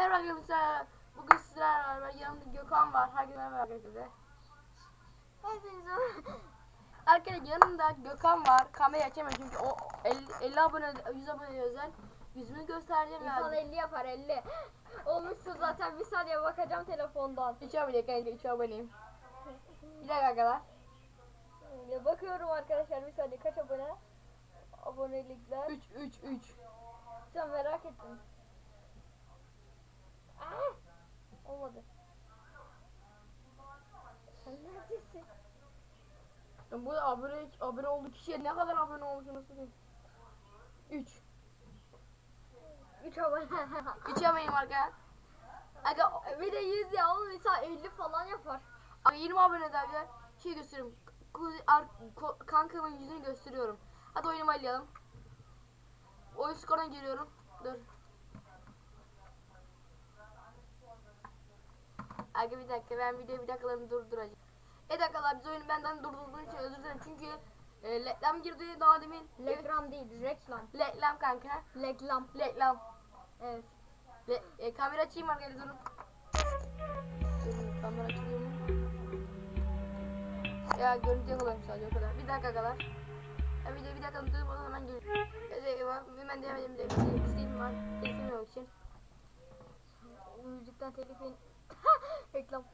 Merhaba arkadaşlar. Bugün sizlerle beraber yanımda Gökhan var. Herkese merhaba arkadaşlar. Hepinize Arkadaşlar yanımda Gökhan var. Kamerayı açamıyorum çünkü o 50, 50 abone 100 abone özel yüzümü göstereceğim İnsan yani. 50 yapar 50. Olmuşsun zaten bir saniye bakacağım telefondan. 3 abone kanka 3 aboneyim. Bir dakika arkadaşlar. Ya bakıyorum arkadaşlar bir saniye kaç abone? Abonelikler. 3 3 3. Sen merak ettim. Aa! Olmadı. Sen neredesin? Bu da abone abone olduğu kişiye ne kadar abone olmuş nasıl diyeyim? 3. 3 abone. 3 aboneyim arkadaşlar. Aga, bir de 100 ya oğlum insan 50 falan yapar. aga 20 abone daha bir şey ko, kankamın yüzünü gösteriyorum. Hadi oyunumu alayalım. Oyun skoruna giriyorum. Dur. Aga bir dakika ben videoyu bir dakikalığını durduracağım. Evet arkadaşlar biz oyunu benden durdurduğum için özür dilerim çünkü e, reklam girdi daha demin. Reklam değil reklam. Reklam kanka. Reklam. Reklam. Evet. Ve e, kamera açayım arkadaşlar durun. Kamera mu? Ya görüntü yakalarım sadece o kadar. Bir dakika kadar. Ya bir de bir dakika durun bana hemen geliyorum. Hemen devam edelim. De bir isteğim var. Telifim yok için. Müzikten telifin. Reklam.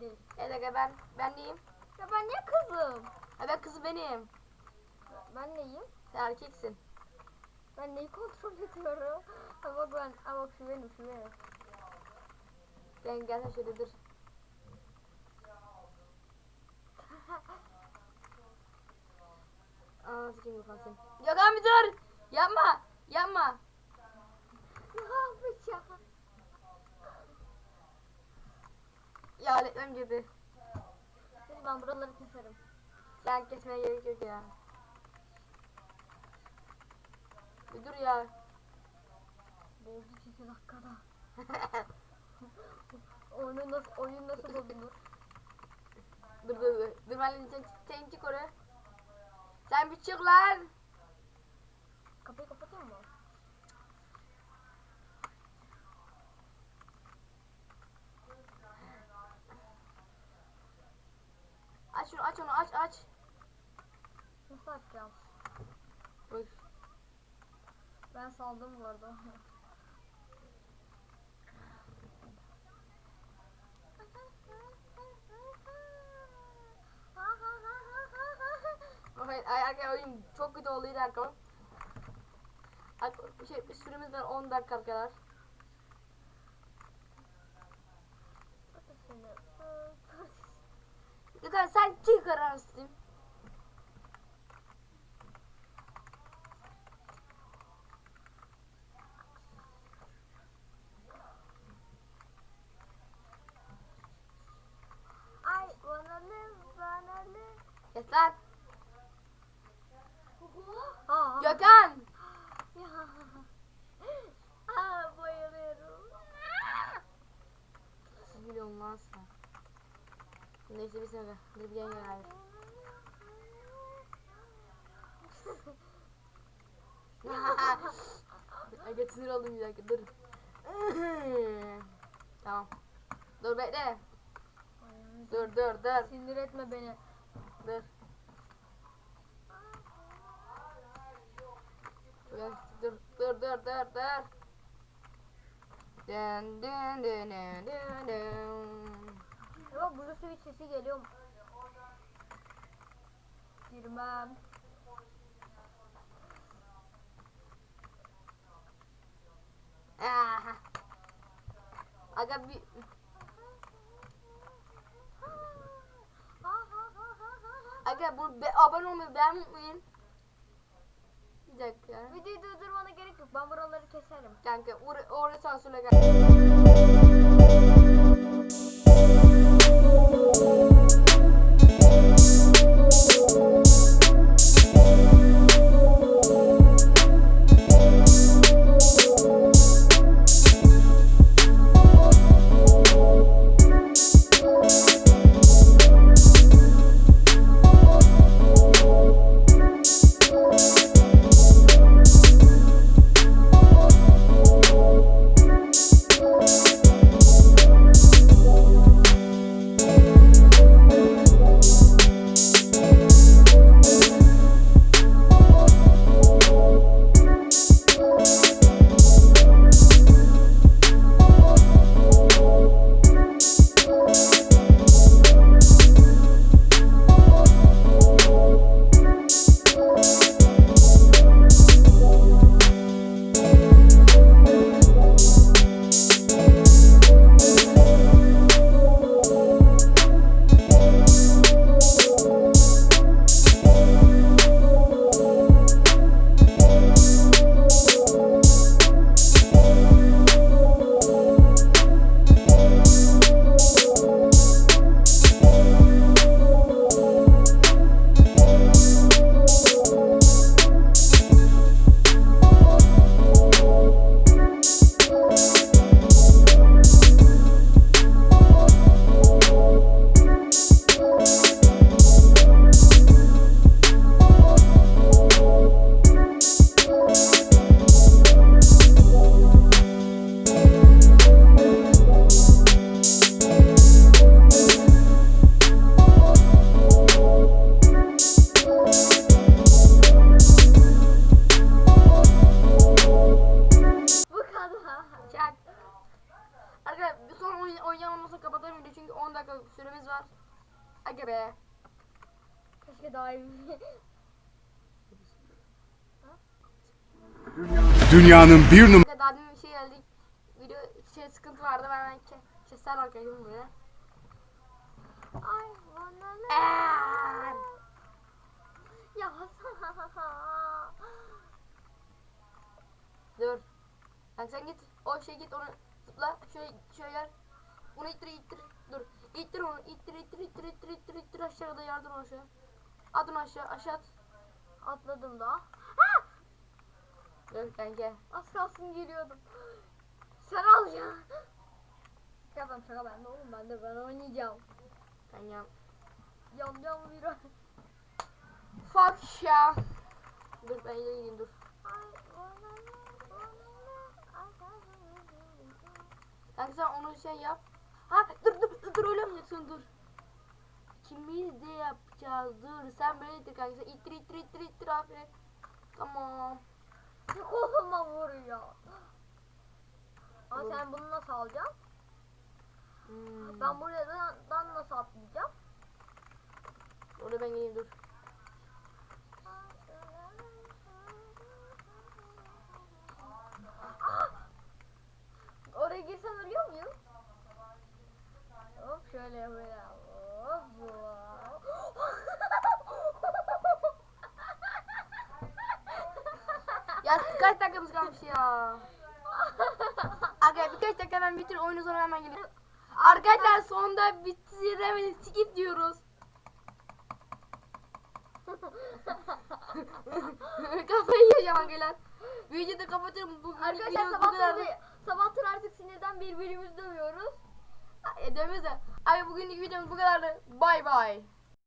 Değil. Evet aga ben ben neyim? Ya ben niye kızım? Ha ben kızı benim. Ben neyim? Sen erkeksin. Ben neyi kontrol ediyorum? Ha bak ben, ha bak şu benim, şu benim. Gel gel şöyle dur. Aa sikeyim yok. Yok abi dur. Yapma. ne yapacağım? Ya reklam girdi. Şimdi ben buraları keserim. Sen kesmeye gerek yok ya. Bir dur ya. Bozduk iki dakikada. Oyun nasıl, oyun nasıl bozulur? dur dur dur. Dur ben sen, sen çık oraya. Sen bir çık lan. Kapıyı kapatıyor mu? Aç şunu aç onu aç aç. Nasıl açacağım? Bak. Ben saldım bu arada. Ay, ay, ay, oyun çok kötü oldu. Ay, Şey, bir süremiz var 10 dakika kadar. Lütfen sen çık ararsın. I wanna live, wanna live. Kes lan. Aa. Gökhan. Ya. Aa, bayılıyorum. Siz biliyorum lan sen. Neyse bir sene. Bir bir yenge geldi. Aga sinir oldum bir dakika dur. tamam. Dur bekle. Dur dur dur. Sinir etme beni. Dur. Dur dur dur dur dur dur. Dın dın dın dın dın. Blue Switch sesi geliyor mu? Girmem. Aha. Aga bir Aga bu be, abone olmayı beğenmeyi unutmayın. Bir dakika. Videoyu durdurmana gerek yok. Ben buraları keserim. Kanka or oraya sansürle gel. Süremiz var. Aga be. Keşke daha iyi Dünyanın bir numaralı Aga daha demin bir şey geldik. Video şey sıkıntı vardı ben ke keser arkadaşım buraya. Ay bana ne? Eee. Ya Dur. Bak sen git. O şey git onu zıpla. Şöyle şöyle gel. Onu ittir ittir. Dur. İttir onu. İttir ittir ittir ittir ittir ittir aşağıda yardım aşağı. At onu aşağı aşağı at. atladım da. Dur kanka. Az kalsın geliyordum. Sen al ya. Şaka ben şaka ben de oğlum ben de ben oynayacağım. Kanka. Yam yam bir ay. Fuck ya. Dur ben ileri gideyim dur. Kanka sen onu şey yap. Ha dur dur dur, yapmayacaksın dur. İkimiz de yapacağız dur. Sen böyle ittir kanka. İttir ittir ittir ittir aferin. Tamam. Koluma vuruyor. Ama sen bunu nasıl alacaksın? Hmm. Ben buradan dan nasıl atlayacağım? Orada ben geleyim dur. Şöyle böyle. Hop. Ya kaç dakikamız kalmış ya. Arkadaşlar birkaç dakika hemen bitir oyunu sonra hemen geliyorum. Arkadaşlar sonunda bitiremedik skip diyoruz. Kafayı yiyeceğim arkadaşlar. Videoyu da kapatıyorum. Bu, Arkadaşlar bir- sabahtır artık sinirden birbirimizi dövüyoruz. E, de. Abi bugünkü videomuz bu kadardı. Bay bay.